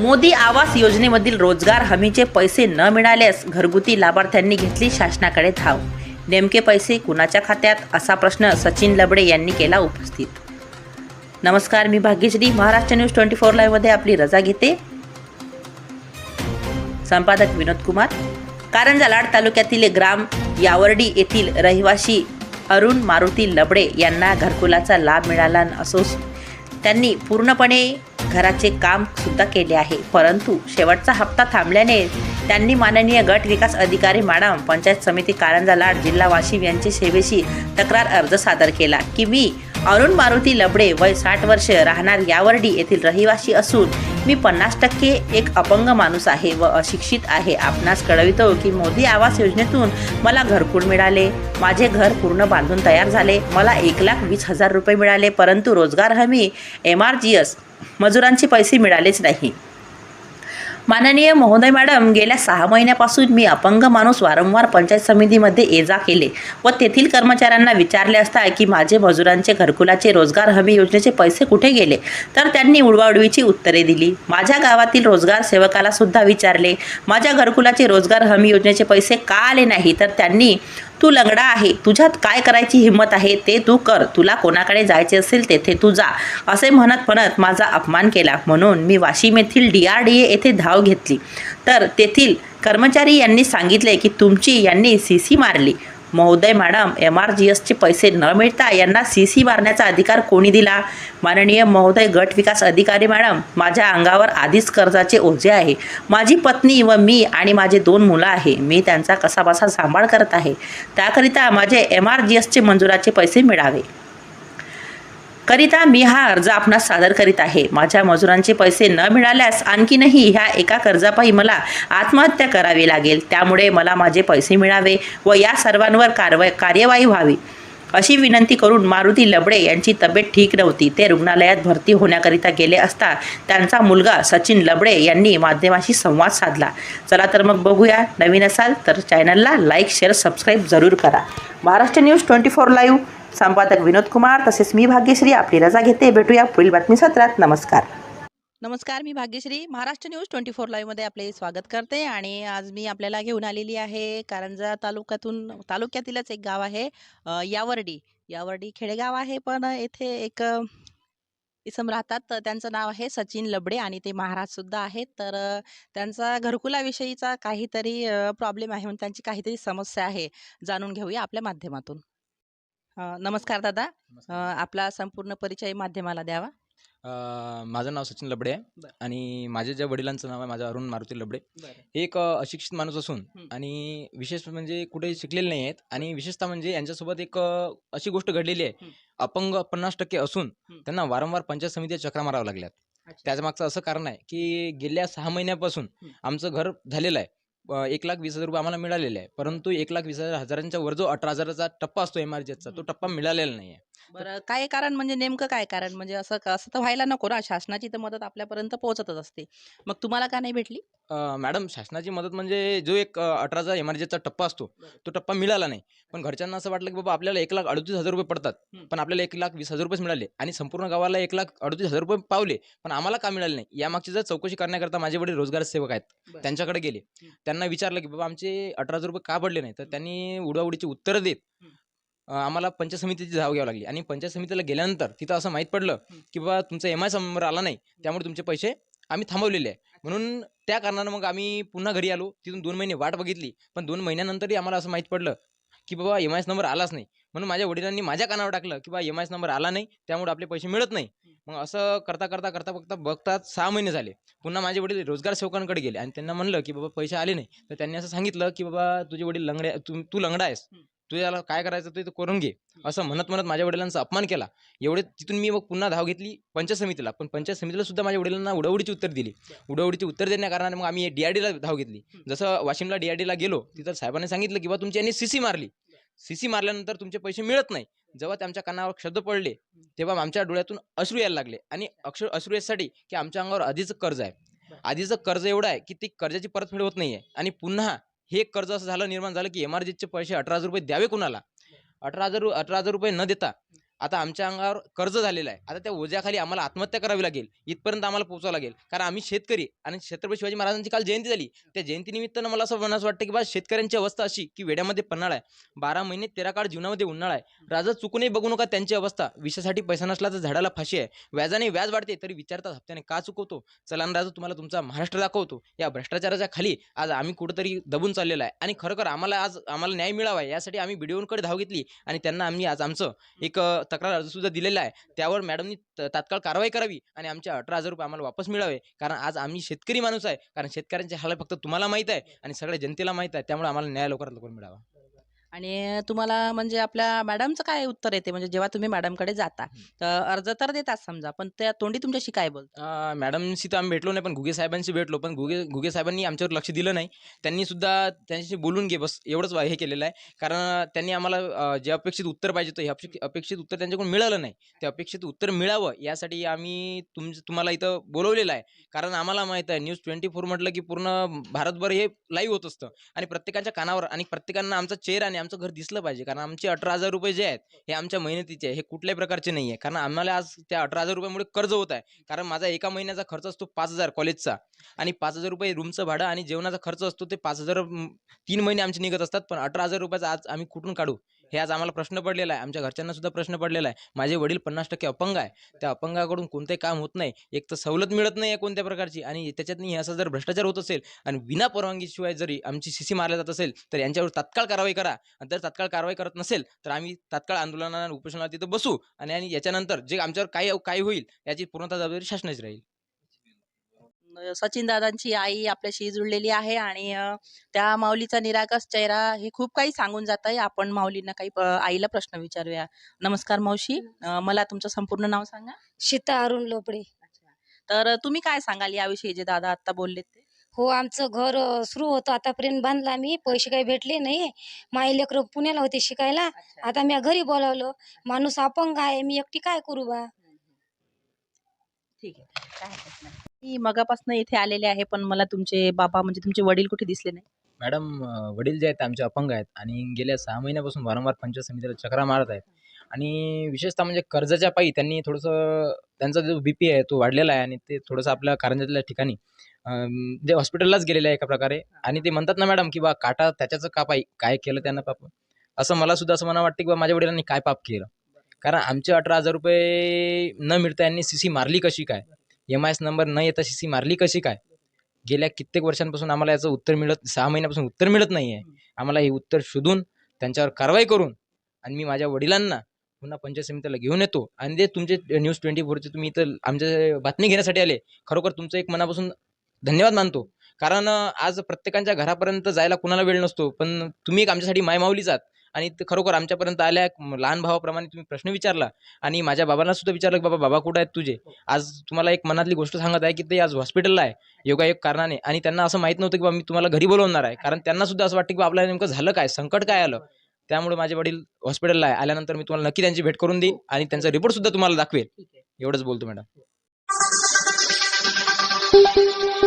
मोदी आवास योजनेमधील रोजगार हमीचे पैसे न मिळाल्यास घरगुती लाभार्थ्यांनी घेतली शासनाकडे धाव. नेमके पैसे कुणाच्या खात्यात? असा प्रश्न सचिन लबडे यांनी केला उपस्थित. नमस्कार मी Bhagyashree. Maharashtra news twenty four लाईव्हमध्ये आपली रजा घेते. संपादक विनोद कुमार. कारंजा लाड तालुक्यातील ग्राम यावर्डी येथील रहिवासी अरुण मारुती लबडे यांना घरकुलाचा लाभ मिळाला असो त्यांनी पूर्णपणे घराचे काम सुद्धा केले आहे. परंतु शेवटचा हप्ता थांबल्याने त्यांनी माननीय गट विकास अधिकारी मॅडम पंचायत समिती कारंजा लाड जिल्हा वाशिम यांची सेवेशी तक्रार अर्ज सादर केला. की मी अरुण मारुती लबडे वय साठ वर्ष राहणार यावर्डी येथील रहिवासी असून मी पन्नास टक्के एक अपंग माणूस आहे व अशिक्षित आहे. आपणास कळवितो की मोदी आवास योजनेतून मला घरकुल मिळाले माझे घर पूर्ण बांधून तयार झाले मला एक लाख वीस हजार रुपये मिळाले परंतु रोजगार हमी एम आर जी एस मजुरांचे पैसे मिळालेच नाही. माननीय महोदय मॅडम गेल्या सहा महिन्यापासून मी अपंग माणूस वारंवार पंचायत समितीमध्ये ये जा केले व तेथील कर्मचाऱ्यांना विचारले असता की माझे मजुरांचे घरकुलाचे रोजगार हमी योजनेचे पैसे कुठे गेले? तर त्यांनी उडवाउडवीची उत्तरे दिली. माझ्या गावातील रोजगार सेवकाला सुद्धा विचारले माझ्या घरकुलाचे रोजगार हमी योजनेचे पैसे का आले नाही? तर त्यांनी तू लंगडा आहे. तुझ्यात काय करायची हिंमत आहे ते तू कर. तुला कोणाकडे जायचे असेल तेथे तू जा. असे म्हणत म्हणत माझा अपमान केला. म्हणून मी वाशिम येथील डी आर डी ए येथे धाव घेतली. तर तेथील कर्मचारी यांनी सांगितले की तुमची यांनी सी सी मारली. महोदय मॅडम एम आर जी एसचे पैसे न मिळता यांना सी सी मारण्याचा अधिकार कोणी दिला? माननीय महोदय गट विकास अधिकारी मॅडम माझ्या अंगावर आधीच कर्जाचे ओझे आहे. माझी पत्नी व मी आणि माझे दोन मुलं आहे. मी त्यांचा कसाबसा सांभाळ करत आहे. त्याकरिता माझे एम आर जी एसचे मंजुराचे पैसे मिळावे. करिता मी हा अर्ज आपणास सादर करीत आहे. माझ्या मजुरांचे पैसे न मिळाल्यास आणखीनही ह्या एका कर्जापायी मला आत्महत्या करावी लागेल. त्यामुळे मला माझे पैसे मिळावे व या सर्वांवर कारवाई कार्यवाही व्हावी. अशी विनंती करून मारुती लबडे यांची तब्येत ठीक नव्हती. ते रुग्णालयात भरती होण्याकरिता गेले असता त्यांचा मुलगा सचिन लबडे यांनी माध्यमाशी संवाद साधला. चला तर मग बघूया. नवीन असाल तर चॅनलला लाईक शेअर सबस्क्राईब जरूर करा. Maharashtra news twenty four live. संपादक विनोद कुमार तसेच मी भाग्यश्री आपली रजा घेते. भेटूया पुढील बातमी सत्रात. नमस्कार. नमस्कार मी Bhagyashree. Maharashtra news twenty four लाईव्हमध्ये आपले स्वागत करते आणि आज मी आपल्याला घेऊन आलेली आहे कारंजा तालुक्यातून तालुक्यातीलच एक गाव आहे यावर्डी. यावर्डी खेडेगाव आहे पण येथे एक इसम राहतात. तर त्यांचं नाव आहे सचिन लबडे आणि ते महाराज सुद्धा आहेत. तर त्यांचा घरकुलाविषयीचा काहीतरी प्रॉब्लेम आहे म्हणून त्यांची काहीतरी समस्या आहे. जाणून घेऊया आपल्या माध्यमातून. नमस्कार दादा अ, आपला संपूर्ण परिचय माध्यमाला द्यावा अ, माझं नाव सचिन लबडे आहे बरं. आणि माझ्या ज्या वडिलांचं नाव आहे माझं अरुण मारुती लबडे हे एक अ, अशिक्षित माणूस असून हं. आणि विशेष म्हणजे कुठे शिकलेले नाही आहेत आणि विशेषतः म्हणजे यांच्यासोबत एक अ, अशी गोष्ट घडलेली आहे. अपंग पन्नास टक्के असून हं. त्यांना वारंवार पंचायत समितीच्या चक्रा माराव्या लागल्यात अच्छा. त्याच्या मागचं असं कारण आहे की गेल्या सहा महिन्यापासून हं. आमचं घर झालेलं आहे एक लाख वीस हजार रुपये आम्हाला मिळालेले आहे. परंतु एक लाख वीस हजार हजारांच्या वर जो अठरा हजाराचा टप्पा असतो एम आर तो टप्पा मिळालेला नाही आहे बरं काय कारण म्हणजे नेमकं काय कारण म्हणजे असं असं तर व्हायला नको ना शासनाची तर मदत आपल्यापर्यंत पोहोचतच असते मग तुम्हाला का नाही भेटली अ, मॅडम शासनाची मदत म्हणजे जो एक अ, अठराचा एम टप्पा असतो. तो टप्पा मिळाला नाही पण घरच्यांना असं वाटलं की बाबा आपल्याला एक लाख अडतीस हजार रुपये पडतात. पण आपल्याला एक लाख वीस हजार रुपयेच मिळाले आणि संपूर्ण गावाला एक लाख अडतीस हजार रुपये पावले पण आम्हाला का मिळाले नाही यामागची जर चौकशी करण्याकरता माझे वडील रोजगार सेवक आहेत बरं. त्यांच्याकडे गेले. त्यांना विचारलं की बाबा आमचे अठरा हजार रुपये का पडले नाही तर त्यांनी उडाउडीची उत्तरं देत. आम्हाला पंचायत समितीची धाव घ्यावी लागली. आणि पंचायत समितीला गेल्यानंतर तिथं असं माहीत पडलं. की बाबा तुमचा एम आय नंबर आला नाही त्यामुळे तुमचे पैसे आम्ही थांबवलेले आहे. म्हणून त्या कारणानं मग आम्ही पुन्हा घरी आलो. तिथून दोन महिने वाट बघितली. पण दोन महिन्यानंतरही आम्हाला असं माहीत पडलं की बाबा एम आय नंबर आलाच नाही. म्हणून माझ्या वडिलांनी माझ्या कानावर टाकलं की बाबा एम आय नंबर आला नाही त्यामुळे आपले पैसे मिळत नाही. मग असं करता करता करता बघता बघतात सहा महिने झाले. पुन्हा माझे वडील रोजगार सेवकांकडे गेले आणि त्यांना म्हणलं की बाबा पैसे आले नाही. तर त्यांनी असं सांगितलं की बाबा तुझे वडील लंगडे तू तू लंगडा आहेस. हं. तुझ्याला काय करायचं ते तू करून घे. असं म्हणत म्हणत माझ्या वडिलांचा अपमान केला. एवढे तिथून मी मग पुन्हा धाव घेतली पंचायत समितीला. पण पंचायत समितीला सुद्धा माझ्या वडिलांना उडवडीची उत्तर दिली. उडवडीची उत्तर देण्या कारणाने मग आम्ही डीआरडीला धाव घेतली. जसं वाशिमला डीआरडीला गेलो तिथं साहेबांनी सांगितलं की बा तुमची यांनी सीसी मारली. सीसी मारल्यानंतर तुमचे पैसे मिळत नाही. जेव्हा त्यांच्या कानावर शब्द पडले तेव्हा आमच्या डोळ्यातून अश्रू यायला लागले. आणि अक्षर अश्रू यासाठी की आमच्या अंगावर आधीच कर्ज आहे. आधीचं कर्ज एवढं आहे की ती कर्जाची परतफेड होत नाही आहे आणि पुन्हा हे कर्ज असं झालं निर्माण झालं की एमआरजीचे पैसे अठरा हजार रुपये द्यावे कुणाला? अठरा हजार अठरा हजार रुपये न देता आता आमच्या अंगावर कर्ज झालेलं आहे. आता त्या ओझ्याखाली आम्हाला आत्महत्या करावी लागेल. इथपर्यंत आम्हाला पोहोचावं लागेल. कारण आम्ही शेतकरी आणि छत्रपती शिवाजी महाराजांची काल जयंती झाली. त्या जयंतीनिमित्तानं मला असं म्हणायचं वाटतं की बा शेतकऱ्यांची अवस्था अशी की वेड्यामध्ये पन्हाळा आहे. बारा महिने तेरा काळ जीवनामध्ये उन्हाळा आहे. राजा चुकूनही बघू नका त्यांची अवस्था. विषयासाठी पैसा नसला तर झाडाला फाशी आहे. व्याजाने व्याज वाढते तरी विचारतात हप्त्याने का चुकवतो? चला ना राजा तुम्हाला तुमचा महाराष्ट्र दाखवतो. या भ्रष्टाचाराच्या खाली आज आम्ही कुठंतरी दबून चाललेला आहे. आणि खरोखर आम्हाला आज आम्हाला न्याय मिळावा यासाठी आम्ही बीडीओंकडे धाव घेतली. आणि त्यांना आम्ही आज आमचं एक तक्रार अर्ज सुद्धा दिलेला आहे. त्यावर मॅडमनी तात्काळ कारवाई करावी आणि आमचे अठरा हजार रुपये आम्हाला वापस मिळावे. कारण आज आम्ही शेतकरी माणूस आहे. कारण शेतकऱ्यांचे हाल फक्त तुम्हाला माहीत आहे आणि सगळ्या जनतेला माहीत आहे. त्यामुळे आम्हाला न्याय लवकरात लवकर मिळावा. आणि तुम्हाला म्हणजे आपल्या मॅडमचं काय उत्तर येते? म्हणजे जेव्हा तुम्ही मॅडमकडे जाता तर अर्ज तर देतात समजा पण त्या तोंडी तुमच्याशी काय बोलतात? मॅडमशी तर आम्ही भेटलो नाही पण घुगे साहेबांशी भेटलो पण घुगे घुगे साहेबांनी आमच्यावर लक्ष दिलं नाही. त्यांनी सुद्धा त्यांच्याशी बोलून घे बस एवढंच हे केलेलं आहे. कारण त्यांनी आम्हाला अं, जे अपेक्षित उत्तर पाहिजे होतं हे अपेक्षित अपेक्षित उत्तर त्यांच्याकडून मिळालं नाही. ते अपेक्षित उत्तर मिळावं यासाठी आम्ही तुम तुम्हाला इथं बोलवलेलं आहे. कारण आम्हाला माहीत आहे न्यूज ट्वेंटी फोर म्हटलं की पूर्ण भारतभर हे लाईव्ह होत असतं. आणि प्रत्येकाच्या कानावर आणि प्रत्येकांना आमचा चेहरा आणि आमचं घर दिसलं पाहिजे. कारण आमचे अठरा हजार रुपये जे आहेत हे आमच्या मेहनतीचे आहे. हे कुठल्याही प्रकारचे नाही आहे. कारण आम्हाला आज त्या अठरा हजार रुपयामुळे कर्ज होत आहे. कारण माझा एका महिन्याचा खर्च असतो पाच हजार कॉलेजचा. आणि पाच हजार रुपये रूमचं भाडं आणि जेवणाचा खर्च असतो ते पाच हजार तीन महिने आमचे निघत असतात. पण अठरा हजार रुपयाचा आज आम्ही कुठून काढू? हे आज आम्हाला प्रश्न पडलेला आहे. आमच्या घरच्यांना सुद्धा प्रश्न पडलेला आहे. माझे वडील पन्नास टक्के अपंग आहे. त्या अपंगाकडून कोणतंही काम होत नाही. एक तर सवलत मिळत नाही आहे कोणत्या प्रकारची आणि त्याच्यातनी असा जर भ्रष्टाचार होत असेल आणि विना परवानगीशिवाय जरी आमची सीसी मारल्या जात असेल तर यांच्यावर तात्काळ कारवाई करा. आणि जर तात्काळ कारवाई करत नसेल तर आम्ही तात्काळ आंदोलनाला उपोषणाला तिथं बसू. आणि आणि याच्यानंतर जे आमच्यावर काय काय होईल याची पूर्णतः जबाबदारी शासनाची राहील. सचिन दादांची आई आपल्याशी जुळलेली आहे आणि त्या माऊलीचा निरागस चेहरा हे खूप काही सांगून जात आहे आपण माऊलींना काही आईला प्रश्न विचारूया. नमस्कार मावशी. मला तुमचं संपूर्ण नाव सांगा. सीता अरुण लोपडे तर तुम्ही काय सांगाल याविषयी जे दादा आता बोलले ते? हो आमचं घर सुरू होतं. आतापर्यंत बांधलं आम्ही. पैसे काही भेटले नाही माझे लेकरं पुण्याला होते शिकायला. आता मी घरी बोलावलं. माणूस अपंग आहे. मी एकटी काय करू बा? ठीक आहे. मी मगापासून इथे आलेले आहे पण मला तुमचे बाबा म्हणजे तुमचे वडील कुठे दिसले नाही. मॅडम अं, वडील जे आहेत आमचे अपंग आहेत आणि गेल्या सहा महिन्यापासून वारंवार पंचायत समितीला चक्रा मारत आहेत. आणि विशेषतः म्हणजे कर्जाच्या पायी त्यांनी थोडंसं त्यांचा जो बी पी आहे तो वाढलेला आहे आणि ते थोडंसं आपल्या कारंजातल्या ठिकाणी अं, जे म्हणजे हॉस्पिटललाच गेलेले आहे एका प्रकारे. आणि ते म्हणतात ना मॅडम की बा काटा त्याच्याच का पायी काय केलं त्यांना पाप? असं मला सुद्धा असं मला वाटतं की बा माझ्या वडिलांनी काय पाप केलं? कारण आमचे अठरा हजार रुपये न मिळता यांनी सी सी मारली कशी काय? एम आय एस नंबर न येता सी सी मारली कशी काय? गेल्या कित्येक वर्षांपासून आम्हाला याचं उत्तर मिळत सहा महिन्यापासून उत्तर मिळत नाही आहे आम्हाला हे उत्तर शोधून त्यांच्यावर कारवाई करून आणि मी माझ्या वडिलांना पुन्हा पंचायत समितीला घेऊन येतो. आणि ते तुमचे न्यूज ट्वेंटी फोरचे तुम्ही इथं आमच्या बातमी घेण्यासाठी आले खरोखर तुमचं एक मनापासून धन्यवाद मानतो. कारण आज प्रत्येकाच्या घरापर्यंत जायला कुणाला वेळ नसतो पण तुम्ही एक आमच्यासाठी मायमाऊलीच आहात. आणि ते खरोखर आमच्यापर्यंत आल्या. लहान भावाप्रमाणे तुम्ही प्रश्न विचारला आणि माझ्या बाबांना सुद्धा विचारलं की बाबा बाबा कुठं आहेत तुझे? आज तुम्हाला एक मनातली गोष्ट सांगत आहे की ते आज हॉस्पिटलला आहे योगायोग कारणाने. आणि त्यांना असं माहीत नव्हतं की बा मी तुम्हाला घरी बोलवणार आहे. कारण त्यांना सुद्धा असं वाटतं की आपल्याला नेमकं झालं काय? संकट काय आलं? त्यामुळे माझे वडील हॉस्पिटलला आहे. आल्यानंतर मी तुम्हाला नक्की त्यांची भेट करून देईन आणि त्यांचा रिपोर्ट सुद्धा तुम्हाला दाखवेल. एवढंच बोलतो मॅडम.